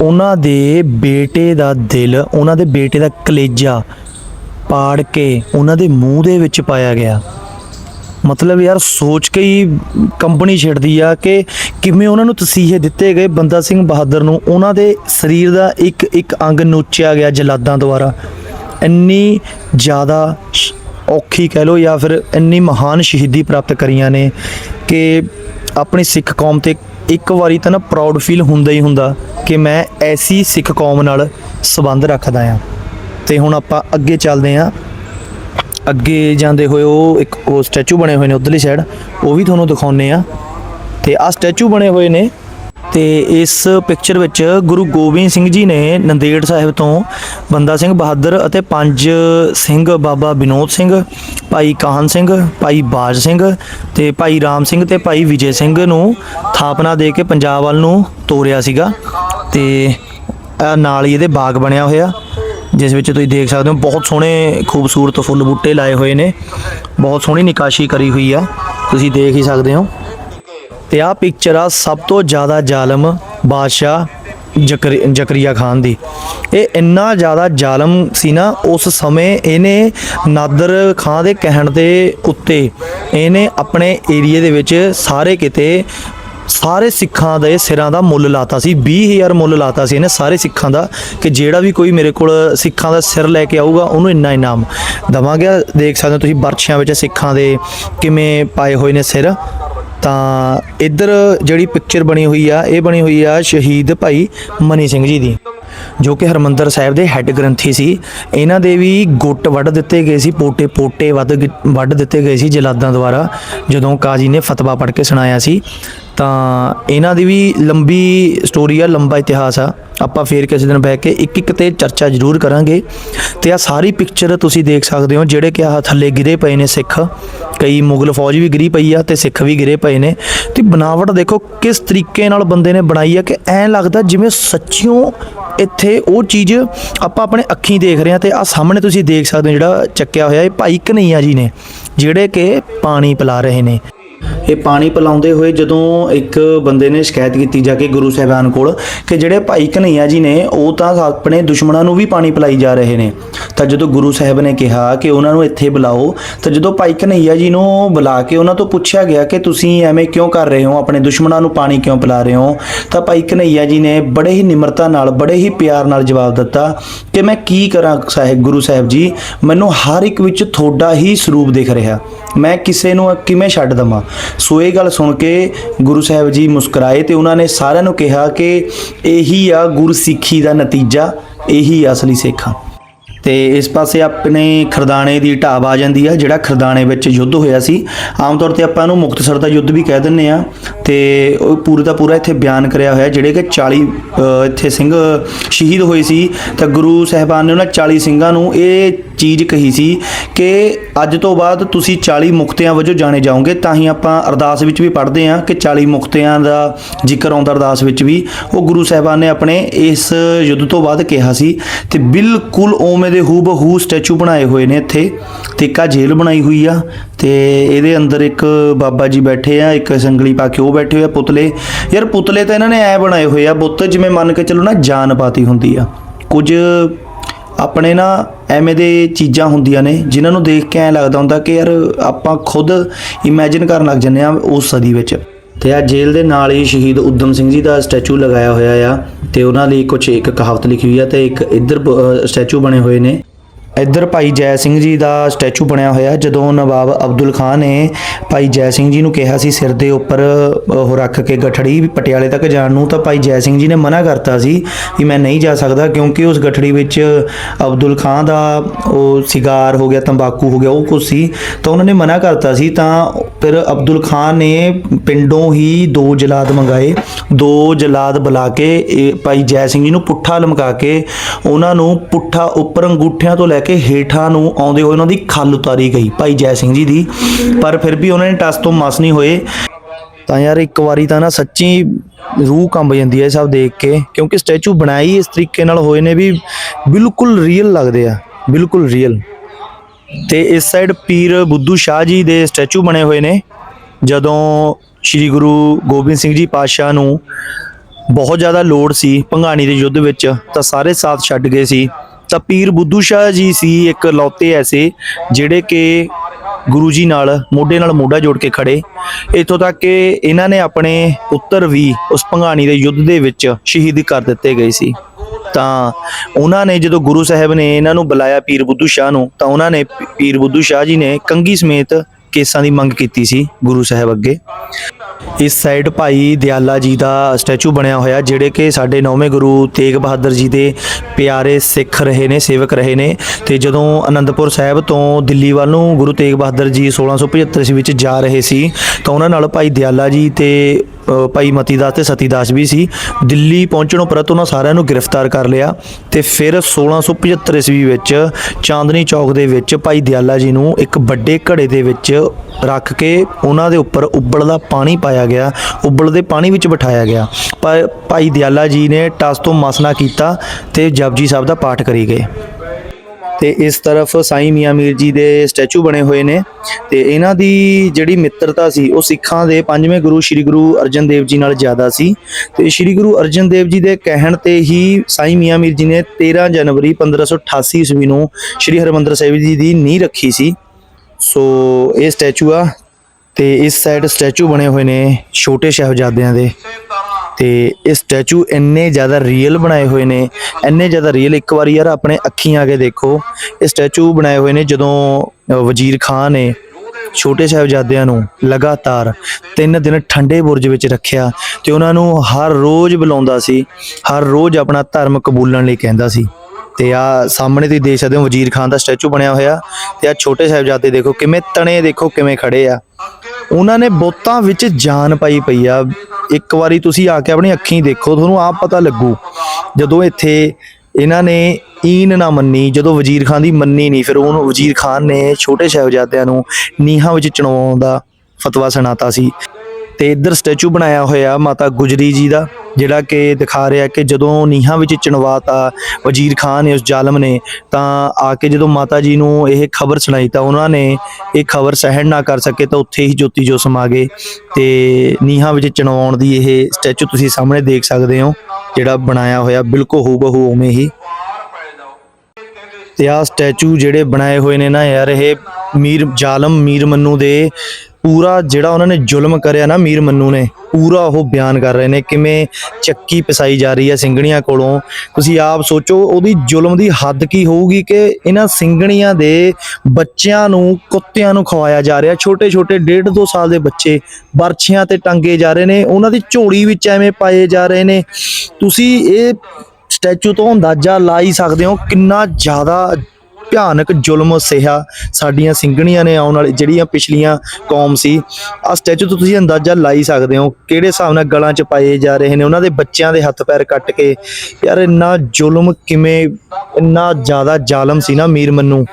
Speaker 1: ਉਹਨਾਂ ਦੇ ਬੇਟੇ ਦਾ ਦਿਲ, ਉਹਨਾਂ ਦੇ ਬੇਟੇ ਦਾ ਕਲੇਜਾ ਪਾੜ ਕੇ ਉਹਨਾਂ ਦੇ ਮੂੰਹ ਦੇ ਵਿੱਚ ਪਾਇਆ ਗਿਆ। ਮਤਲਬ ਯਾਰ, ਸੋਚ ਕੇ ਹੀ ਕੰਪਨੀ ਛਿੜਦੀ ਆ ਕਿ ਕਿਵੇਂ ਉਹਨਾਂ ਨੂੰ ਤਸੀਹੇ ਦਿੱਤੇ ਗਏ ਬੰਦਾ ਸਿੰਘ ਬਹਾਦਰ ਨੂੰ। ਉਹਨਾਂ ਦੇ ਸਰੀਰ ਦਾ ਇੱਕ ਇੱਕ ਅੰਗ ਨੋਚਿਆ ਗਿਆ ਜਲਾਦਾਂ ਦੁਆਰਾ। ਇੰਨੀ ਜ਼ਿਆਦਾ ਔਖੀ ਕਹਿ ਲੋ ਜਾਂ ਫਿਰ ਇੰਨੀ ਮਹਾਨ ਸ਼ਹੀਦੀ ਪ੍ਰਾਪਤ ਕਰੀਆਂ ਨੇ। ਕਿ ਆਪਣੀ ਸਿੱਖ ਕੌਮ ਤੇ ਇੱਕ ਵਾਰੀ ਤਾਂ ਨਾ ਪ੍ਰਾਊਡ ਫੀਲ ਹੁੰਦਾ ਹੀ ਹੁੰਦਾ ਕਿ ਮੈਂ ਐਸੀ ਸਿੱਖ ਕੌਮ ਨਾਲ ਸੰਬੰਧ ਰੱਖਦਾ ਆ ਤੇ ਹੁਣ ਆਪਾਂ ਅੱਗੇ ਚੱਲਦੇ ਆਂ ਅੱਗੇ ਜਾਂਦੇ ਹੋਏ ਉਹ ਇੱਕ ਉਹ ਸਟੈਚੂ ਬਣੇ ਹੋਏ ਨੇ ਉਧਰਲੀ ਸਾਈਡ ਉਹ ਵੀ ਤੁਹਾਨੂੰ ਦਿਖਾਉਨੇ ਆ ਤੇ ਆ ਸਟੈਚੂ ਬਣੇ ਹੋਏ ਨੇ ਤੇ ਇਸ ਪਿਕਚਰ ਵਿੱਚ ਗੁਰੂ ਗੋਬਿੰਦ ਸਿੰਘ ਜੀ ਨੇ ਨੰਦੇੜ ਸਾਹਿਬ ਤੋਂ ਬੰਦਾ ਸਿੰਘ ਬਹਾਦਰ ਅਤੇ ਪੰਜ ਸਿੰਘ ਬਾਬਾ ਵਿਨੋਦ ਸਿੰਘ, ਭਾਈ ਕਾਹਨ ਸਿੰਘ, ਭਾਈ ਬਾਜ ਸਿੰਘ ਤੇ ਭਾਈ ਰਾਮ ਸਿੰਘ ਤੇ ਭਾਈ ਵਿਜੇ ਸਿੰਘ ਨੂੰ ਥਾਪਨਾ ਦੇ ਕੇ ਪੰਜਾਬ ਵੱਲ ਨੂੰ ਤੋਰਿਆ ਸੀਗਾ ਤੇ ਨਾਲ ਹੀ ਇਹਦੇ ਬਾਗ ਬਣਿਆ ਹੋਇਆ, ਜਿਸ ਵਿੱਚ ਤੁਸੀਂ ਦੇਖ ਸਕਦੇ ਹੋ ਬਹੁਤ ਸੋਹਣੇ ਖੂਬਸੂਰਤ ਫੁੱਲ ਬੂਟੇ ਲਾਏ ਹੋਏ ਨੇ, ਬਹੁਤ ਸੋਹਣੀ ਨਿਕਾਸ਼ੀ ਕਰੀ ਹੋਈ ਆ, ਤੁਸੀਂ ਦੇਖ ਹੀ ਸਕਦੇ ਹੋ। ਤੇ ਆਹ ਪਿਕਚਰ ਆ ਸਭ ਤੋਂ ਜ਼ਿਆਦਾ ਜ਼ਾਲਮ ਬਾਦਸ਼ਾਹ ਜ਼ਕਰ, ਜ਼ਕਰੀਆ ਖਾਨ ਦੀ। ਇਹ ਇੰਨਾ ਜ਼ਿਆਦਾ ਜ਼ਾਲਮ ਸੀ ਨਾ, ਉਸ ਸਮੇਂ ਇਹਨੇ ਨਾਦਰ ਖਾਨ ਦੇ ਕਹਿਣ ਦੇ ਉੱਤੇ ਇਹਨੇ ਆਪਣੇ ਏਰੀਏ ਦੇ ਵਿੱਚ ਸਾਰੇ ਕਿਤੇ ਸਾਰੇ ਸਿੱਖਾਂ ਦੇ ਸਿਰਾਂ ਦਾ ਮੁੱਲ ਲਾਤਾ ਸੀ 20000 ਮੁੱਲ ਲਾਤਾ ਸੀ ਇਹਨੇ ਸਾਰੇ ਸਿੱਖਾਂ ਦਾ, ਕਿ ਜਿਹੜਾ ਵੀ ਕੋਈ ਮੇਰੇ ਕੋਲ ਸਿੱਖਾਂ ਦਾ ਸਿਰ ਲੈ ਕੇ ਆਊਗਾ, ਉਹਨੂੰ ਇੰਨਾ ਇਨਾਮ ਦਵਾਂਗੇ। ਦੇਖ ਸਕਦੇ ਹੋ ਤੁਸੀਂ ਬਰਛਿਆਂ ਵਿੱਚ ਸਿੱਖਾਂ ਦੇ ਕਿਵੇਂ ਪਾਏ ਹੋਏ ਨੇ ਸਿਰ। ਤਾਂ ਇੱਧਰ ਜਿਹੜੀ ਪਿਕਚਰ ਬਣੀ ਹੋਈ ਆ, ਇਹ ਬਣੀ ਹੋਈ ਆ ਸ਼ਹੀਦ ਭਾਈ ਮਨੀ ਸਿੰਘ ਜੀ ਦੀ, ਜੋ ਕਿ ਹਰਮੰਦਰ ਸਾਹਿਬ ਦੇ ਹੈੱਡ ਗ੍ਰੰਥੀ ਸੀ। ਇਹਨਾਂ ਦੇ ਵੀ ਗੁੱਟ ਵੱਢ ਦਿੱਤੇ ਗਏ ਸੀ, ਪੋਟੇ ਪੋਟੇ ਵੱਧ ਵੱਢ ਦਿੱਤੇ ਗਏ ਸੀ ਜਲਾਦਾਂ ਦੁਆਰਾ, ਜਦੋਂ ਕਾਜੀ ਨੇ ਫਤਵਾ ਪੜ੍ਹ ਕੇ ਸੁਣਾਇਆ ਸੀ। ਤਾਂ ਇਹਨਾਂ ਦੀ ਵੀ ਲੰਬੀ ਸਟੋਰੀ ਆ, ਲੰਬਾ ਇਤਿਹਾਸ ਆ। ਆਪਾਂ ਫੇਰ ਕਿਸੇ ਦਿਨ ਬਹਿ ਕੇ ਇੱਕ ਇੱਕ ਤੇ ਚਰਚਾ ਜ਼ਰੂਰ ਕਰਾਂਗੇ ਤੇ ਆ ਸਾਰੀ ਪਿਕਚਰ ਤੁਸੀਂ ਦੇਖ ਸਕਦੇ ਹੋ ਜਿਹੜੇ ਕਿ ਆ ਥੱਲੇ ਗਿਰੇ ਪਏ ਨੇ ਸਿੱਖ। ਕਈ ਮੁਗਲ ਫੌਜ ਵੀ ਗਿਰੀ ਪਈ ਆ ਤੇ ਸਿੱਖ ਵੀ ਗਿਰੇ ਪਏ ਨੇ। ਤੇ ਬਣਾਵਟ ਦੇਖੋ ਕਿਸ ਤਰੀਕੇ ਨਾਲ ਬੰਦੇ ਨੇ ਬਣਾਈ ਆ ਕਿ ਐਂ ਲੱਗਦਾ ਜਿਵੇਂ ਸੱਚਿਓ ਇੱਥੇ ਉਹ ਚੀਜ਼ ਆਪਾਂ ਆਪਣੇ ਅੱਖੀਂ ਦੇਖ ਰਹੇ ਹਾਂ ਤੇ ਆ ਸਾਹਮਣੇ ਤੁਸੀਂ ਦੇਖ ਸਕਦੇ ਹੋ ਜਿਹੜਾ ਚੱਕਿਆ ਹੋਇਆ ਇਹ ਭਾਈ ਕਨਈਆ ਜੀ ਨੇ, ਜਿਹੜੇ ਕਿ ਪਾਣੀ ਪਿਲਾ ਰਹੇ ਨੇ। ਇਹ ਪਾਣੀ ਪਿਲਾਉਂਦੇ ਹੋਏ ਜਦੋਂ ਇੱਕ ਬੰਦੇ ਨੇ ਸ਼ਿਕਾਇਤ ਕੀਤੀ ਜਾ ਕੇ ਗੁਰੂ ਸਾਹਿਬਾਨ ਕੋਲ ਕਿ ਜਿਹੜੇ ਭਾਈ ਕਨਈਆ ਜੀ ਨੇ, ਉਹ ਤਾਂ ਆਪਣੇ ਦੁਸ਼ਮਣਾਂ ਨੂੰ ਵੀ ਪਾਣੀ ਪਿਲਾਈ ਜਾ ਰਹੇ ਨੇ। ਤਾਂ ਜਦੋਂ ਗੁਰੂ ਸਾਹਿਬ ਨੇ ਕਿਹਾ ਕਿ ਉਹਨਾਂ ਨੂੰ ਇੱਥੇ ਬੁਲਾਓ, ਤਾਂ ਜਦੋਂ ਭਾਈ ਕਨਈਆ ਜੀ ਨੂੰ ਬੁਲਾ ਕੇ ਉਹਨਾਂ ਤੋਂ ਪੁੱਛਿਆ ਗਿਆ ਕਿ ਤੁਸੀਂ ਐਵੇਂ ਕਿਉਂ ਕਰ ਰਹੇ ਹੋ, ਆਪਣੇ ਦੁਸ਼ਮਣਾਂ ਨੂੰ ਪਾਣੀ ਕਿਉਂ ਪਿਲਾ ਰਹੇ ਹੋ, ਤਾਂ ਭਾਈ ਕਨਈਆ ਜੀ ਨੇ ਬੜੇ ਹੀ ਨਿਮਰਤਾ ਨਾਲ, ਬੜੇ ਹੀ ਪਿਆਰ ਨਾਲ ਜਵਾਬ ਦਿੱਤਾ ਕਿ ਮੈਂ ਕੀ ਕਰਾਂ ਸਾਹਿਬ, ਗੁਰੂ ਸਾਹਿਬ ਜੀ? ਮੈਨੂੰ ਹਰ ਇੱਕ ਵਿੱਚ ਤੁਹਾਡਾ ਹੀ ਸਰੂਪ ਦਿਖ ਰਿਹਾ। ਮੈਂ ਕਿਸੇ ਨੂੰ ਕਿਵੇਂ ਛੱਡ ਦਵਾਂ? ਸੋ ਇਹ ਗੱਲ ਸੁਣ ਕੇ ਗੁਰੂ ਸਾਹਿਬ ਜੀ ਮੁਸਕਰਾਏ ਤੇ ਉਹਨਾਂ ਨੇ ਸਾਰਿਆਂ ਨੂੰ ਕਿਹਾ ਕਿ ਇਹੀ ਆ ਗੁਰਸਿੱਖੀ ਦਾ ਨਤੀਜਾ, ਇਹੀ ਆ ਅਸਲੀ ਸਿੱਖਾਂ। ਤੇ ਇਸ ਪਾਸੇ ਆਪਣੇ ਖਰਦਾਣੇ ਦੀ ਢਾਬ ਆ ਜਾਂਦੀ ਆ, ਜਿਹੜਾ ਖਰਦਾਣੇ ਵਿੱਚ ਯੁੱਧ ਹੋਇਆ ਸੀ। ਆਮ ਤੌਰ ਤੇ ਆਪਾਂ ਨੂੰ ਮੁਕਤਸਰ ਦਾ ਯੁੱਧ ਵੀ ਕਹਿ ਦਿੰਨੇ ਆ। ਤੇ ਉਹ ਪੂਰਾ ਦਾ ਪੂਰਾ ਇੱਥੇ ਬਿਆਨ ਕਰਿਆ ਹੋਇਆ, ਜਿਹੜੇ ਕਿ 40 ਇੱਥੇ ਸਿੰਘ ਸ਼ਹੀਦ ਹੋਏ ਸੀ। ਤਾਂ ਗੁਰੂ ਸਾਹਿਬਾਨ ਨੇ ਉਹਨਾਂ 40 ਸਿੰਘਾਂ ਨੂੰ ਇਹ ਚੀਜ਼ ਕਹੀ ਸੀ ਕਿ ਅੱਜ ਤੋਂ ਬਾਅਦ ਤੁਸੀਂ 40 ਮੁਕਤਿਆਂ ਵਜੋਂ ਜਾਣੇ ਜਾਓਗੇ, ਤਾਂ ਹੀ ਆਪਾਂ ਅਰਦਾਸ ਵਿੱਚ ਵੀ ਪੜ੍ਹਦੇ ਹਾਂ ਕਿ 40 ਮੁਕਤਿਆਂ ਦਾ ਜ਼ਿਕਰ ਆਉਂਦਾ ਅਰਦਾਸ ਵਿੱਚ ਵੀ। ਉਹ ਗੁਰੂ ਸਾਹਿਬਾਨ ਨੇ ਆਪਣੇ ਇਸ ਯੁੱਧ ਤੋਂ ਬਾਅਦ ਕਿਹਾ ਸੀ ਤੇ ਬਿਲਕੁਲ ਉਵੇਂ ਦੇ ਹੂਬਹੂ ਸਟੈਚੂ ਬਣਾਏ ਹੋਏ ਨੇ ਇੱਥੇ। ਤੇ ਇੱਕ ਜੇਲ੍ਹ ਬਣਾਈ ਹੋਈ ਆ ਤੇ ਇਹਦੇ ਅੰਦਰ ਇੱਕ ਬਾਬਾ ਜੀ ਬੈਠੇ ਆ, ਇੱਕ ਸੰਗਲੀ ਪਾ ਕੇ ਉਹ ਬੈਠੇ ਹੋਏ ਆ ਪੁਤਲੇ। ਯਾਰ ਪੁਤਲੇ ਤਾਂ ਇਹਨਾਂ ਨੇ ਐ ਬਣਾਏ ਹੋਏ ਆ, ਬੁੱਤ ਜਿਵੇਂ ਮੰਨ ਕੇ ਚੱਲੋ ਨਾ ਜਾਨ ਪਾਤੀ ਹੁੰਦੀ ਆ। ਕੁਝ ਆਪਣੇ ਨਾ ਐਵੇਂ ਦੇ ਚੀਜ਼ਾਂ ਹੁੰਦੀਆਂ ਨੇ, ਜਿਨ੍ਹਾਂ ਨੂੰ ਦੇਖ ਕੇ ਐ ਲੱਗਦਾ ਹੁੰਦਾ ਕਿ ਯਾਰ ਆਪਾਂ ਖੁਦ ਇਮੇਜਿਨ ਕਰਨ ਲੱਗ ਜੰਨੇ ਆ ਉਸ ਸਦੀ ਵਿੱਚ। ਤੇ ਆ ਜੇਲ੍ਹ ਦੇ ਨਾਲ ਹੀ ਸ਼ਹੀਦ ਉਦਮ ਸਿੰਘ ਜੀ ਦਾ ਸਟੈਚੂ ਲਗਾਇਆ ਹੋਇਆ ਆ, ਤੇ ਉਹਨਾਂ ਲਈ ਕੁਝ ਇੱਕ ਕਹਾਵਤ ਲਿਖੀ ਹੋਈ ਆ ਤੇ ਇੱਕ ਇੱਧਰ ਸਟੈਚੂ ਬਣੇ ਹੋਏ ਨੇ। ਇੱਧਰ ਭਾਈ ਜੈ ਸਿੰਘ ਜੀ ਦਾ ਸਟੈਚੂ ਬਣਿਆ ਹੋਇਆ, ਜਦੋਂ ਨਵਾਬ ਅਬਦੁਲ ਖਾਨ ਨੇ ਭਾਈ ਜੈ ਸਿੰਘ ਜੀ ਨੂੰ ਕਿਹਾ ਸੀ ਸਿਰ ਦੇ ਉੱਪਰ ਉਹ ਰੱਖ ਕੇ ਗਠੜੀ ਵੀ ਪਟਿਆਲੇ ਤੱਕ ਜਾਣ ਨੂੰ, ਤਾਂ ਭਾਈ ਜੈ ਸਿੰਘ ਜੀ ਨੇ ਮਨਾ ਕਰਤਾ ਸੀ ਵੀ ਮੈਂ ਨਹੀਂ ਜਾ ਸਕਦਾ ਕਿਉਂਕਿ ਉਸ ਗਠੜੀ ਵਿੱਚ ਅਬਦੁਲ ਖਾਨ ਦਾ ਉਹ ਸਿਗਾਰ ਹੋ ਗਿਆ, ਤੰਬਾਕੂ ਹੋ ਗਿਆ, ਉਹ ਕੁਝ ਸੀ, ਤਾਂ ਉਹਨਾਂ ਨੇ ਮਨਾ ਕਰਤਾ ਸੀ, ਤਾਂ ਫਿਰ ਅਬਦੁਲ ਖਾਨ ਨੇ ਪਿੰਡੋਂ ਹੀ ਦੋ ਜਲਾਦ ਮੰਗਾਏ, ਦੋ ਜਲਾਦ ਬੁਲਾ ਕੇ ਇਹ ਭਾਈ ਜੈ ਸਿੰਘ ਜੀ ਨੂੰ ਪੁੱਠਾ ਲਮਕਾ ਕੇ ਉਹਨਾਂ ਨੂੰ ਪੁੱਠਾ ਉੱਪਰ ਅੰਗੂਠਿਆਂ ਤੋਂ ਲੈ ਕੇ ਹੇਠਾਂ ਨੂੰ ਆਉਂਦੇ ਹੋਏ ਉਹਨਾਂ ਦੀ ਖੱਲ ਉਤਾਰੀ ਗਈ ਭਾਈ ਜੈ ਸਿੰਘ ਜੀ ਦੀ, ਪਰ ਫਿਰ ਵੀ ਉਹਨਾਂ ਨੇ ਟਸ ਤੋਂ ਮਸ ਨਹੀਂ ਹੋਏ। ਤਾਂ ਯਾਰ ਇੱਕ ਵਾਰੀ ਤਾਂ ਨਾ ਸੱਚੀ ਰੂਹ ਕੰਬ ਜਾਂਦੀ ਹੈ ਸਭ ਦੇਖ ਕੇ, ਕਿਉਂਕਿ ਸਟੈਚੂ ਬਣਾਈ ਇਸ ਤਰੀਕੇ ਨਾਲ ਹੋਏ ਨੇ ਵੀ ਬਿਲਕੁਲ ਰੀਅਲ ਲੱਗਦੇ ਆ, ਬਿਲਕੁਲ ਰੀਅਲ ਤੇ ਇਸ ਸਾਈਡ ਪੀਰ ਬੁੱਧੂ ਸ਼ਾਹ ਜੀ ਦੇ ਸਟੈਚੂ ਬਣੇ ਹੋਏ ਨੇ, ਜਦੋਂ ਸ੍ਰੀ ਗੁਰੂ ਗੋਬਿੰਦ ਸਿੰਘ ਜੀ ਪਾਤਸ਼ਾਹ ਨੂੰ ਬਹੁਤ ਜ਼ਿਆਦਾ ਲੋੜ ਸੀ ਭੰਗਾਣੀ ਦੇ ਯੁੱਧ ਵਿੱਚ, ਤਾਂ ਸਾਰੇ ਸਾਥ ਛੱਡ ਗਏ ਸੀ। ਤਾਂ ਪੀਰ ਬੁੱਧੂ ਸ਼ਾਹ ਜੀ ਸੀ ਇੱਕ ਲੌਤੇ ਐਸੇ, ਜਿਹੜੇ ਕਿ ਗੁਰੂ ਜੀ ਨਾਲ, ਮੋਢੇ ਨਾਲ ਮੋਢਾ ਜੋੜ ਕੇ ਖੜੇ। ਇਥੋਂ ਤੱਕ ਕਿ ਇਹਨਾਂ ਨੇ ਆਪਣੇ ਪੁੱਤਰ ਵੀ ਉਸ ਭੰਗਾਣੀ ਦੇ ਯੁੱਧ ਦੇ ਵਿੱਚ ਸ਼ਹੀਦ ਕਰ ਦਿੱਤੇ ਗਏ ਸੀ। ਤਾਂ ਉਹਨਾਂ ਨੇ ਜਦੋਂ ਗੁਰੂ ਸਾਹਿਬ ਨੇ ਇਹਨਾਂ ਨੂੰ ਬੁਲਾਇਆ ਪੀਰ ਬੁੱਧੂ ਸ਼ਾਹ ਨੂੰ, ਤਾਂ ਉਹਨਾਂ ਨੇ ਪੀਰ ਬੁੱਧੂ ਸ਼ਾਹ ਜੀ ਨੇ ਕੰਗੀ ਸਮੇਤ ਕੇਸਾਂ ਦੀ ਮੰਗ ਕੀਤੀ ਸੀ ਗੁਰੂ ਸਾਹਿਬ ਅੱਗੇ। ਇਸ ਸਾਈਡ ਭਾਈ ਦਿਆਲਾ ਜੀ ਦਾ ਸਟੈਚੂ ਬਣਿਆ ਹੋਇਆ, ਜਿਹੜੇ ਕਿ ਸਾਡੇ ਨੌਵੇਂ ਗੁਰੂ ਤੇਗ ਬਹਾਦਰ ਜੀ ਦੇ ਪਿਆਰੇ ਸਿੱਖ ਰਹੇ ਨੇ, ਸੇਵਕ ਰਹੇ ਨੇ। ਤੇ ਜਦੋਂ ਅਨੰਦਪੁਰ ਸਾਹਿਬ ਤੋਂ ਦਿੱਲੀ ਵੱਲ ਨੂੰ ਗੁਰੂ ਤੇਗ ਬਹਾਦਰ ਜੀ 1675 ਈਸਵੀ ਵਿੱਚ ਜਾ ਰਹੇ ਸੀ, ਤਾਂ ਉਹਨਾਂ ਨਾਲ ਭਾਈ ਦਿਆਲਾ ਜੀ ਤੇ ਭਾਈ ਮਤੀਦਾਸ ਤੇ ਸਤੀਦਾਸ ਵੀ ਸੀ। ਦਿੱਲੀ ਪਹੁੰਚਣ ਉਪਰੰਤ ਉਹਨਾਂ ਸਾਰਿਆਂ ਨੂੰ ਗ੍ਰਿਫਤਾਰ ਕਰ ਲਿਆ ਤੇ ਫਿਰ 1675 ਈਸਵੀ ਵਿੱਚ ਚਾਂਦਨੀ ਚੌਕ ਦੇ ਵਿੱਚ ਭਾਈ ਦਿਆਲਾ ਜੀ ਨੂੰ ਇੱਕ ਵੱਡੇ ਘੜੇ ਦੇ ਵਿੱਚ ਰੱਖ ਕੇ ਉਹਨਾਂ ਦੇ ਉੱਪਰ ਉਬਲਦਾ ਪਾਣੀ ਪਾਇਆ ਗਿਆ। ਉਬਲਦੇ ਪਾਣੀ ਵਿੱਚ ਬਿਠਾਇਆ ਗਿਆ। ਪਰ ਭਾਈ ਦਿਆਲਾ ਜੀ ਨੇ ਟਸ ਤੋਂ ਮਸਨਾ ਕੀਤਾ ਤੇ ਜਪਜੀ ਸਾਹਿਬ ਦਾ ਪਾਠ ਕਰੀ ਗਏ। ਤੇ ਇਸ ਤਰਫ ਸਾਈਂ ਮੀਆਂ ਮੀਰ ਜੀ ਦੇ ਸਟੈਚੂ ਬਣੇ ਹੋਏ ਨੇ ਤੇ ਇਹਨਾਂ ਦੀ ਜਿਹੜੀ ਮਿੱਤਰਤਾ ਸੀ, ਉਹ ਸਿੱਖਾਂ ਦੇ ਪੰਜਵੇਂ ਗੁਰੂ ਸ੍ਰੀ ਗੁਰੂ ਅਰਜਨ ਦੇਵ ਜੀ ਨਾਲ ਜ਼ਿਆਦਾ ਸੀ। ਤੇ ਸ੍ਰੀ ਗੁਰੂ ਅਰਜਨ ਦੇਵ ਜੀ ਦੇ ਕਹਿਣ ਤੇ ਹੀ ਸਾਈਂ ਮੀਆਂ ਮੀਰ ਜੀ ਨੇ 13 ਜਨਵਰੀ 1588 ਈਸਵੀ ਨੂੰ ਸ੍ਰੀ ਹਰਿਮੰਦਰ ਸਾਹਿਬ ਜੀ ਦੀ ਨੀਂਹ ਰੱਖੀ ਸੀ। ਸੋ ਇਹ ਸਟੈਚੂ ਆ ਤੇ ਇਸ ਸਾਈਡ ਸਟੈਚੂ ਬਣੇ ਹੋਏ ਨੇ ਛੋਟੇ ਸਾਹਿਬਜ਼ਾਦਿਆਂ ਦੇ। ਤੇ ਇਹ ਸਟੈਚੂ ਇੰਨੇ ਜ਼ਿਆਦਾ ਰੀਅਲ ਬਣਾਏ ਹੋਏ ਨੇ, ਇੰਨੇ ਜ਼ਿਆਦਾ ਰੀਅਲ ਇੱਕ ਵਾਰੀ ਯਾਰ ਆਪਣੇ ਅੱਖੀਂ ਆ ਕੇ ਦੇਖੋ, ਇਹ ਸਟੈਚੂ ਬਣਾਏ ਹੋਏ ਨੇ ਜਦੋਂ ਵਜ਼ੀਰ ਖਾਨ ਨੇ ਛੋਟੇ ਸਾਹਿਬਜ਼ਾਦਿਆਂ ਨੂੰ ਲਗਾਤਾਰ ਤਿੰਨ ਦਿਨ ਠੰਡੇ ਬੁਰਜ ਵਿੱਚ ਰੱਖਿਆ ਤੇ ਉਹਨਾਂ ਨੂੰ ਹਰ ਰੋਜ਼ ਬੁਲਾਉਂਦਾ ਸੀ, ਹਰ ਰੋਜ਼ ਆਪਣਾ ਧਰਮ ਕਬੂਲਣ ਲਈ ਕਹਿੰਦਾ ਸੀ। ਤੇ ਆ ਸਾਹਮਣੇ ਤੁਸੀਂ ਦੇਖ ਸਕਦੇ ਹੋ ਵਜ਼ੀਰ ਖਾਨ ਦਾ ਸਟੈਚੂ ਬਣਿਆ ਹੋਇਆ ਤੇ ਆ ਛੋਟੇ ਸਾਹਿਬਜ਼ਾਦੇ ਦੇਖੋ ਕਿਵੇਂ ਤਣੇ ਦੇਖੋ, ਕਿਵੇਂ ਖੜੇ ਆ। ਉਹਨਾਂ ਨੇ ਬੋਤਾਂ ਵਿੱਚ ਜਾਨ ਪਾਈ ਪਈ ਆ। ਇੱਕ ਵਾਰੀ ਤੁਸੀਂ ਆ ਕੇ ਆਪਣੀ ਅੱਖੀਂ ਦੇਖੋ, ਤੁਹਾਨੂੰ ਆਪ ਪਤਾ ਲੱਗੂ, ਜਦੋਂ ਇੱਥੇ ਇਹਨਾਂ ਨੇ ਈਨ ਨਾ ਮੰਨੀ, ਜਦੋਂ ਵਜ਼ੀਰ ਖਾਨ ਦੀ ਮੰਨੀ ਨਹੀਂ, ਫਿਰ ਉਹਨੂੰ ਵਜ਼ੀਰ ਖਾਨ ਨੇ ਛੋਟੇ ਸਾਹਿਬਜ਼ਾਦਿਆਂ ਨੂੰ ਨੀਹਾਂ ਵਿੱਚ ਚਣਵਾਉਣ ਦਾ ਫਤਵਾ ਸੁਣਾਤਾ ਸੀ। ਤੇ ਇੱਧਰ ਸਟੈਚੂ ਬਣਾਇਆ ਹੋਇਆ ਮਾਤਾ ਗੁਜਰੀ ਜੀ ਦਾ, ਜਿਹੜਾ ਕਿ ਦਿਖਾ ਰਿਹਾ ਕਿ ਜਦੋਂ ਨੀਹਾਂ ਵਿੱਚ ਚਣਵਾਤਾ ਵਜ਼ੀਰ ਖਾਨ ਨੇ ਉਸ ਜ਼ਾਲਮ ਨੇ, ਤਾਂ ਆ ਕੇ ਜਦੋਂ ਮਾਤਾ ਜੀ ਨੂੰ ਇਹ ਖਬਰ ਸੁਣਾਈ ਤਾਂ ਉਹਨਾਂ ਨੇ ਇਹ ਖਬਰ ਸਹਿਣ ਨਾ ਕਰ ਸਕੇ ਤਾਂ ਉੱਥੇ ਹੀ ਜੋਤੀ ਜੋ ਸਮਾ ਗਏ ਤੇ ਨੀਹਾਂ ਵਿੱਚ ਚਣਵਾਉਣ ਦੀ ਇਹ ਸਟੈਚੂ ਤੁਸੀਂ ਸਾਹਮਣੇ ਦੇਖ ਸਕਦੇ ਹੋ, ਜਿਹੜਾ ਬਣਾਇਆ ਹੋਇਆ ਬਿਲਕੁਲ ਹੂਬਹੂ ਉਵੇਂ ਹੀ। ਤੇ ਆ ਸਟੈਚੂ ਜਿਹੜੇ ਬਣਾਏ ਹੋਏ ਨੇ ਨਾ ਯਾਰ, ਇਹ ਮੀਰ ਜ਼ਾਲਮ, ਮੀਰ ਮੰਨੂ ਦੇ ਪੂਰਾ ਜਿਹੜਾ ਉਹਨਾਂ ਨੇ ਜ਼ੁਲਮ ਕਰਿਆ ਨਾ ਮੀਰ ਮੰਨੂ ਨੇ, ਪੂਰਾ ਉਹ ਬਿਆਨ ਕਰ ਰਹੇ ਨੇ ਕਿਵੇਂ ਚੱਕੀ ਪਸਾਈ ਜਾ ਰਹੀ ਹੈ ਸਿੰਘਣੀਆਂ ਕੋਲੋਂ। ਤੁਸੀਂ ਆਪ ਸੋਚੋ ਉਹਦੀ ਜ਼ੁਲਮ ਦੀ ਹੱਦ ਕੀ ਹੋਊਗੀ ਕਿ ਇਹਨਾਂ ਸਿੰਘਣੀਆਂ ਦੇ ਬੱਚਿਆਂ ਨੂੰ, ਕੁੱਤਿਆਂ ਨੂੰ ਖਵਾਇਆ ਜਾ ਰਿਹਾ। ਛੋਟੇ ਛੋਟੇ ਡੇਢ ਦੋ ਸਾਲ ਦੇ ਬੱਚੇ ਬਰਛੀਆਂ ਤੇ ਟੰਗੇ ਜਾ ਰਹੇ ਨੇ, ਉਹਨਾਂ ਦੀ ਝੋਲੀ ਵਿੱਚ ਐਵੇਂ ਪਾਏ ਜਾ ਰਹੇ ਨੇ। ਤੁਸੀਂ ਇਹ ਸਟੈਚੂ ਤੋਂ ਅੰਦਾਜ਼ਾ ਲਾ ਹੀ ਸਕਦੇ ਹੋ ਕਿੰਨਾ ਜ਼ਿਆਦਾ ਭਿਆਨਕ ਜ਼ੁਲਮ ਸਹਿਆ ਸਾਡੀਆਂ ਸਿੰਘਣੀਆਂ ਨੇ ਆਉਣ ਵਾਲੀ ਜਿਹੜੀਆਂ ਪਿਛਲੀਆਂ ਕੌਮ ਸੀ। ਆ ਸਟੈਚੂ ਤੋਂ ਤੁਸੀਂ ਅੰਦਾਜ਼ਾ ਲਾ ਹੀ ਸਕਦੇ ਹੋ ਕਿਹੜੇ ਹਿਸਾਬ ਨਾਲ ਗਲਾਂ 'ਚ ਪਾਏ ਜਾ ਰਹੇ ਨੇ, ਉਹਨਾਂ ਦੇ ਬੱਚਿਆਂ ਦੇ ਹੱਥ ਪੈਰ ਕੱਟ ਕੇ। ਯਾਰ ਇੰਨਾ ਜ਼ੁਲਮ ਕਿਵੇਂ, ਇੰਨਾ ਜ਼ਿਆਦਾ ਜ਼ਾਲਮ ਸੀ ਨਾ ਮੀਰ ਮੰਨੂ।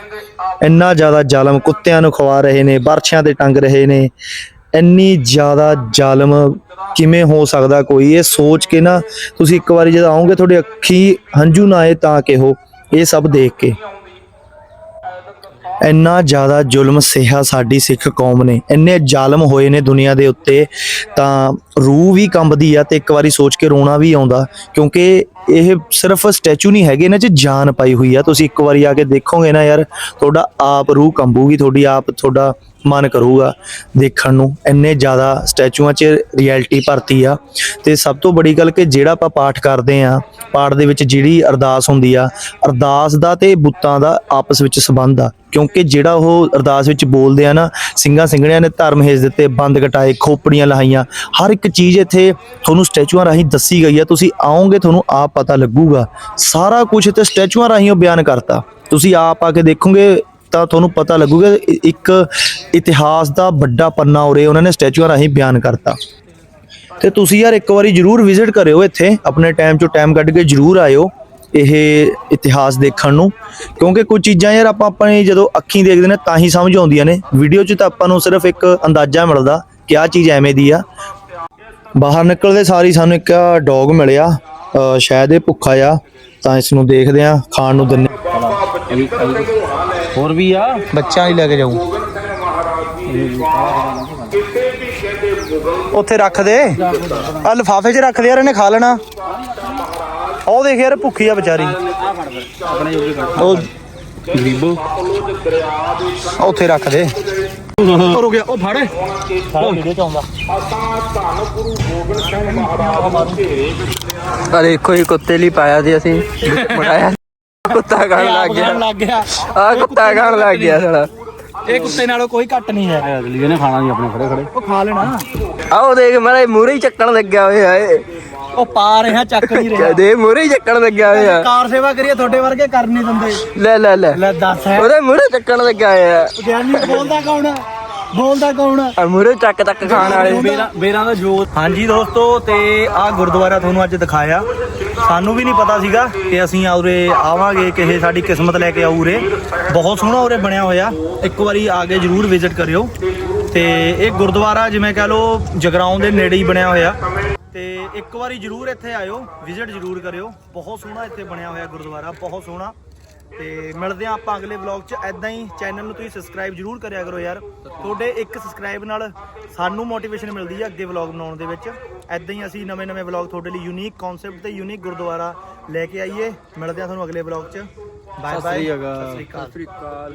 Speaker 1: ਇੰਨਾ ਜ਼ਿਆਦਾ ਜ਼ਾਲਮ ਕੁੱਤਿਆਂ ਨੂੰ ਖਵਾ ਰਹੇ ਨੇ, ਬਰਛਿਆਂ ਤੇ ਟੰਗ ਰਹੇ ਨੇ। ਇੰਨੀ ਜ਼ਿਆਦਾ ਜ਼ਾਲਮ ਕਿਵੇਂ ਹੋ ਸਕਦਾ ਕੋਈ? ਇਹ ਸੋਚ ਕੇ ਨਾ ਤੁਸੀਂ ਇੱਕ ਵਾਰੀ ਜਦ ਆਓਗੇ ਤੁਹਾਡੇ ਅੱਖੀ ਹੰਝੂ ਨਾ ਆਏ ਤਾਂ ਕਿਹੋ? ਇਹ ਸਭ ਦੇਖ ਕੇ। ਇੰਨਾ ਜ਼ਿਆਦਾ ਜ਼ੁਲਮ ਸਹਿਆ ਸਾਡੀ ਸਿੱਖ ਕੌਮ ਨੇ। ਇੰਨੇ ਜ਼ਾਲਮ ਹੋਏ ਨੇ ਦੁਨੀਆ ਦੇ ਉੱਤੇ ਤਾਂ ਰੂਹ ਵੀ ਕੰਬਦੀ ਆ ਤੇ ਇੱਕ ਵਾਰੀ ਸੋਚ ਕੇ ਰੋਣਾ ਵੀ ਆਉਂਦਾ। ਕਿਉਂਕਿ ਇਹ ਸਿਰਫ ਸਟੈਚੂ ਨਹੀਂ ਹੈਗੇ ਇਹਨਾਂ 'ਚ ਜਾਨ ਪਾਈ ਹੋਈ ਆ। ਤੁਸੀਂ ਇੱਕ ਵਾਰੀ ਆ ਕੇ ਦੇਖੋਗੇ ਨਾ ਯਾਰ, ਤੁਹਾਡਾ ਆਪ ਰੂਹ ਕੰਬੂਗੀ, ਤੁਹਾਡੀ ਆਪ, ਤੁਹਾਡਾ ਮਨ ਕਰੂਗਾ ਦੇਖਣ ਨੂੰ। ਇੰਨੇ ਜ਼ਿਆਦਾ ਸਟੈਚੂਆਂ 'ਚ ਰਿਐਲਿਟੀ ਭਰਤੀ ਆ। ਤੇ ਸਭ ਤੋਂ ਬੜੀ ਗੱਲ ਕਿ ਜਿਹੜਾ ਆਪਾਂ ਪਾਠ ਕਰਦੇ ਆ, ਪਾਠ ਦੇ ਵਿੱਚ ਜਿਹੜੀ ਅਰਦਾਸ ਹੁੰਦੀ ਆ, ਅਰਦਾਸ ਦਾ ਤੇ ਬੁੱਤਾਂ ਦਾ ਆਪਸ ਵਿੱਚ ਸੰਬੰਧ ਆ। ਕਿਉਂਕਿ ਜਿਹੜਾ ਉਹ ਅਰਦਾਸ ਵਿੱਚ ਬੋਲਦੇ ਆ ਨਾ, ਸਿੰਘਾਂ ਸਿੰਘਣਿਆਂ ਨੇ ਧਰਮ ਹੇਜ ਦਿੱਤੇ, ਬੰਦ ਕਟਾਏ, ਖੋਪੜੀਆਂ ਲਹਾਈਆਂ, ਹਰ ਇੱਕ ਚੀਜ਼ ਇੱਥੇ ਤੁਹਾਨੂੰ ਸਟੈਚੂਆਂ ਰਾਹੀਂ ਦੱਸੀ ਗਈ ਆ। ਤੁਸੀਂ ਆਓਗੇ, ਤੁਹਾਨੂੰ ਆਪ ਪਤਾ ਲੱਗੂਗਾ। ਸਾਰਾ ਕੁਝ ਇੱਥੇ ਸਟੈਚੂਆਂ ਰਾਹੀਂ ਉਹ ਬਿਆਨ ਕਰਤਾ। ਤੁਸੀਂ ਆਪ ਆ ਕੇ ਦੇਖੋਗੇ, ਤਾਂ ਤੁਹਾਨੂੰ ਪਤਾ ਲੱਗੂਗਾ, ਇੱਕ ਇਤਿਹਾਸ ਦਾ ਵੱਡਾ ਪੰਨਾ ਉਰੇ ਉਹਨਾਂ ਨੇ ਸਟੈਚੂਆਂ ਰਾਹੀਂ ਬਿਆਨ ਕਰਤਾ। ਤੇ ਤੁਸੀਂ ਯਾਰ ਇੱਕ ਵਾਰੀ ਜਰੂਰ ਵਿਜ਼ਿਟ ਕਰਿਓ ਇੱਥੇ, ਆਪਣੇ ਟਾਈਮ ਚੋਂ ਟਾਈਮ ਕੱਢ ਕੇ ਜਰੂਰ ਆਇਓ ਇਹ ਇਤਿਹਾਸ ਦੇਖਣ ਨੂੰ। ਕਿਉਂਕਿ ਕੁਝ ਚੀਜ਼ਾਂ ਯਾਰ ਆਪਾਂ ਆਪਣੇ ਜਦੋਂ ਅੱਖੀਂ ਦੇਖਦੇ ਨੇ ਤਾਂ ਹੀ ਸਮਝ ਆਉਂਦੀਆਂ ਨੇ। ਵੀਡੀਓ 'ਚ ਤਾਂ ਆਪਾਂ ਨੂੰ ਸਿਰਫ ਇੱਕ ਅੰਦਾਜ਼ਾ ਮਿਲਦਾ ਕਿ ਆਹ ਚੀਜ਼ ਐਵੇਂ ਦੀ ਆ। ਬਾਹਰ ਨਿਕਲਦੇ ਸਾਰੀ ਸਾਨੂੰ ਇੱਕ ਡੌਗ ਮਿਲਿਆ, ਅਹ ਸ਼ਾਇਦ ਇਹ ਭੁੱਖਾ ਆ, ਤਾਂ ਇਸ ਨੂੰ ਦੇਖਦੇ ਆ ਖਾਣ ਨੂੰ ਦਿੰਨੇ
Speaker 2: ਹੋਰ ਵੀ ਆ?
Speaker 1: ਬੱਚਿਆਂ ਨਹੀਂ ਲੈ ਕੇ ਜਾਊ। ਉੱਥੇ ਰੱਖ ਦੇ। ਆ ਲਿਫਾਫੇ 'ਚ ਰੱਖ ਦੇ ਯਾਰ ਇਹਨੇ ਖਾ ਲੈਣਾ। ਉਹ ਦੇਖ ਯਾਰ ਭੁੱਖੀ ਆ ਵਿਚਾਰੀ।
Speaker 2: ਆਪਣੇ ਜੋਗੀ ਕੱਢ
Speaker 1: ਉਹ
Speaker 2: ਗਰੀਬੋ
Speaker 1: ਉੱਥੇ ਰੱਖ ਦੇ।
Speaker 2: ਰੁਕ ਗਿਆ ਉਹ ਫੜ।
Speaker 3: ਦੇਖੋ ਇਹ ਕੁੱਤੇ ਲਈ ਪਾਇਆ ਸੀ ਅਸੀਂ। ਬਣਾਇਆ ਕੁੱਤਾ ਖਾਣ ਗਿਆ।
Speaker 1: ਲੱਗ ਗਿਆ।
Speaker 3: ਆ ਕੁੱਤਾ ਖਾਣ ਲੱਗ ਗਿਆ ਸਾਲਾ।
Speaker 1: ਇਹ ਕੁੱਤੇ ਨਾਲੋਂ ਕੋਈ ਘੱਟ ਨਹੀਂ ਹੈ।
Speaker 2: ਅਗਲੀ ਨੇ ਖਾਣਾ ਨਹੀਂ ਆਪਣੇ ਖੜੇ ਖੜੇ।
Speaker 1: ਉਹ ਖਾ ਲੈਣਾ।
Speaker 3: ਆਓ ਦੇਖ ਮਾਰੇ ਮੂਰੇ ਹੀ ਚੱਕਣ ਲੱਗਿਆ ਹੋਇਆ ਏ
Speaker 1: ਉਹ ਪਾ ਰਿਹਾ ਚੱਕ ਨਹੀਂ ਰਿਹਾ।
Speaker 3: ਦੇ ਮੂਰੇ ਹੀ ਚੱਕਣ ਲੱਗਿਆ ਹੋਇਆ।
Speaker 1: ਕਾਰ ਸੇਵਾ ਕਰੀਏ ਤੁਹਾਡੇ ਵਰਗੇ ਕਰ ਨਹੀਂ ਦਿੰਦੇ।
Speaker 3: ਲੈ ਲੈ ਲੈ।
Speaker 1: ਲੈ ਦੱਸ
Speaker 3: ਉਹਦੇ ਮੂਰੇ ਚੱਕਣ ਲੱਗਿਆ ਹੋਇਆ।
Speaker 1: ਗਿਆਨੀ ਬੋਲਦਾ ਕੌਣ ਬੋਲਦਾ ਕੌਣ? ਆ
Speaker 3: ਮੂਰੇ ਚੱਕ ਤੱਕ ਖਾਣ ਵਾਲੇ
Speaker 2: ਬੇਰਾਂ ਬੇਰਾਂ ਦਾ ਜੋਤ
Speaker 1: ਹਾਂਜੀ ਦੋਸਤੋ ਤੇ ਆ ਗੁਰਦੁਆਰਾ ਤੁਹਾਨੂੰ ਅੱਜ ਦਿਖਾਇਆ। ਸਾਨੂੰ ਵੀ ਨਹੀਂ ਪਤਾ ਸੀਗਾ ਕਿ ਅਸੀਂ ਆਉਰੇ ਆਵਾਂਗੇ ਕਿਸੇ ਸਾਡੀ ਕਿਸਮਤ ਲੈ ਕੇ ਆਉਰੇ ਬਹੁਤ ਸੋਹਣਾ ਉਰੇ ਬਣਿਆ ਹੋਇਆ। ਇੱਕ ਵਾਰੀ ਆ ਕੇ ਜਰੂਰ ਵਿਜ਼ਿਟ ਕਰਿਓ। ਤੇ ਇਹ ਗੁਰਦੁਆਰਾ ਜਿਵੇਂ ਕਹ ਲਓ ਜਗਰਾਉਂ ਦੇ ਨੇੜੇ ਹੀ ਬਣਿਆ ਹੋਇਆ। ਤੇ ਇੱਕ ਵਾਰੀ ਜਰੂਰ ਇੱਥੇ ਆਇਓ ਵਿਜ਼ਿਟ ਜਰੂਰ ਕਰਿਓ। ਬਹੁਤ ਸੋਹਣਾ ਇੱਥੇ ਬਣਿਆ ਹੋਇਆ ਗੁਰਦੁਆਰਾ ਬਹੁਤ ਸੋਹਣਾ। ਤੇ ਮਿਲਦੇ ਆ ਆਪਾਂ ਅਗਲੇ ਵਲੌਗ 'ਚ। ਐਦਾਂ ਹੀ ਚੈਨਲ ਨੂੰ ਤੁਸੀਂ ਸਬਸਕ੍ਰਾਈਬ ਜਰੂਰ ਕਰਿਆ ਕਰੋ ਯਾਰ। ਤੁਹਾਡੇ ਇੱਕ ਸਬਸਕ੍ਰਾਈਬ ਨਾਲ ਸਾਨੂੰ ਮੋਟੀਵੇਸ਼ਨ ਮਿਲਦੀ ਹੈ ਅੱਗੇ ਵਲੌਗ ਬਣਾਉਣ ਦੇ ਵਿੱਚ। ਐਦਾਂ ਹੀ ਅਸੀਂ ਨਵੇਂ-ਨਵੇਂ ਵਲੌਗ ਤੁਹਾਡੇ ਲਈ ਯੂਨੀਕ ਕਨਸੈਪਟ ਤੇ ਯੂਨੀਕ ਗੁਰਦੁਆਰਾ ਲੈ ਕੇ ਆਈਏ। ਮਿਲਦੇ ਆ ਤੁਹਾਨੂੰ ਅਗਲੇ ਵਲੌਗ 'ਚ। ਬਾਏ ਬਾਏ
Speaker 2: ਸਤਿ ਸ੍ਰੀ ਅਕਾਲ।
Speaker 1: ਸਤਿ ਸ੍ਰੀ ਅਕਾਲ।